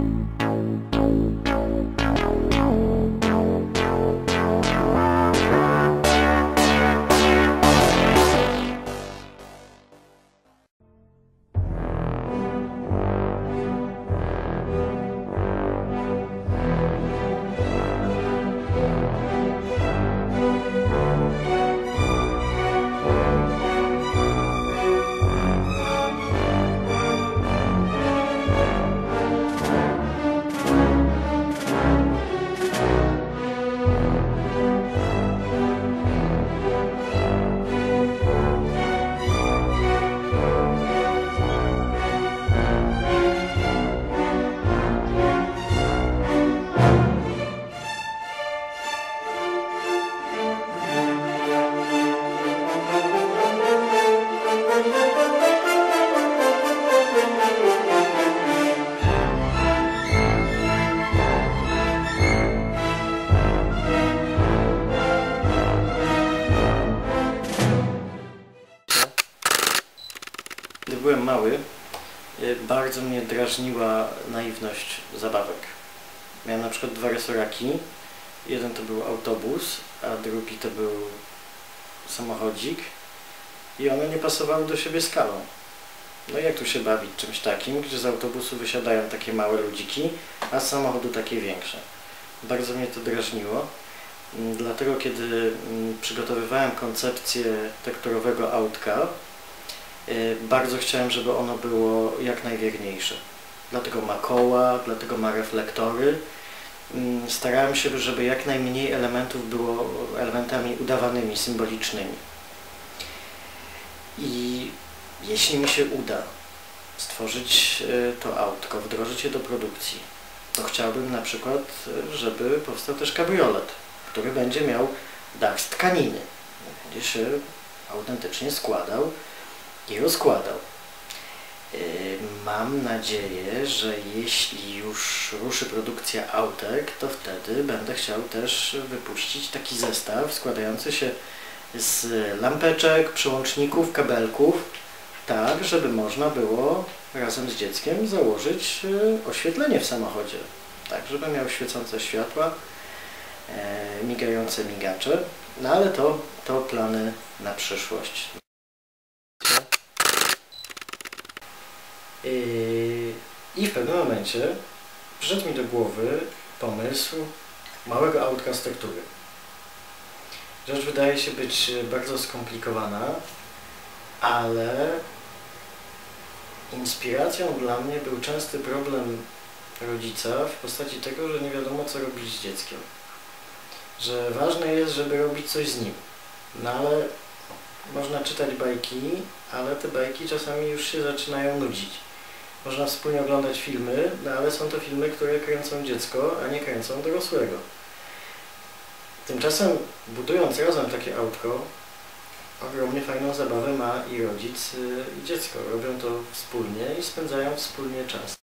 now. Byłem mały, y, bardzo mnie drażniła naiwność zabawek. Miałem na przykład dwa resoraki. Jeden to był autobus, a drugi to był samochodzik. I one nie pasowały do siebie skalą. No jak tu się bawić czymś takim, gdzie z autobusu wysiadają takie małe ludziki, a z samochodu takie większe. Bardzo mnie to drażniło. Mm, Dlatego kiedy mm, przygotowywałem koncepcję tekturowego autka, bardzo chciałem, żeby ono było jak najwierniejsze. Dlatego ma koła, dlatego ma reflektory. Mm, Starałem się, żeby jak najmniej elementów było elementami udawanymi, symbolicznymi. I jeśli mi się uda stworzyć y, to autko, wdrożyć je do produkcji, to chciałbym na przykład, y, żeby powstał też kabriolet, który będzie miał dach z tkaniny. Będzie się autentycznie składał i rozkładał. Y, Mam nadzieję, że jeśli już ruszy produkcja autek, to wtedy będę chciał też wypuścić taki zestaw składający się z lampeczek, przełączników, kabelków, tak, żeby można było razem z dzieckiem założyć y, oświetlenie w samochodzie. Tak, żeby miał świecące światła, e, migające migacze. No ale to, to plany na przyszłość. I w pewnym momencie przyszedł mi do głowy pomysł małego autka z tektury. Rzecz wydaje się być bardzo skomplikowana, ale inspiracją dla mnie był częsty problem rodzica w postaci tego, że nie wiadomo co robić z dzieckiem. Że ważne jest, żeby robić coś z nim. No ale można czytać bajki, ale te bajki czasami już się zaczynają nudzić. Można wspólnie oglądać filmy, no ale są to filmy, które kręcą dziecko, a nie kręcą dorosłego. Tymczasem budując razem takie autko, ogromnie fajną zabawę ma i rodzic, y, i dziecko. Robią to wspólnie i spędzają wspólnie czas.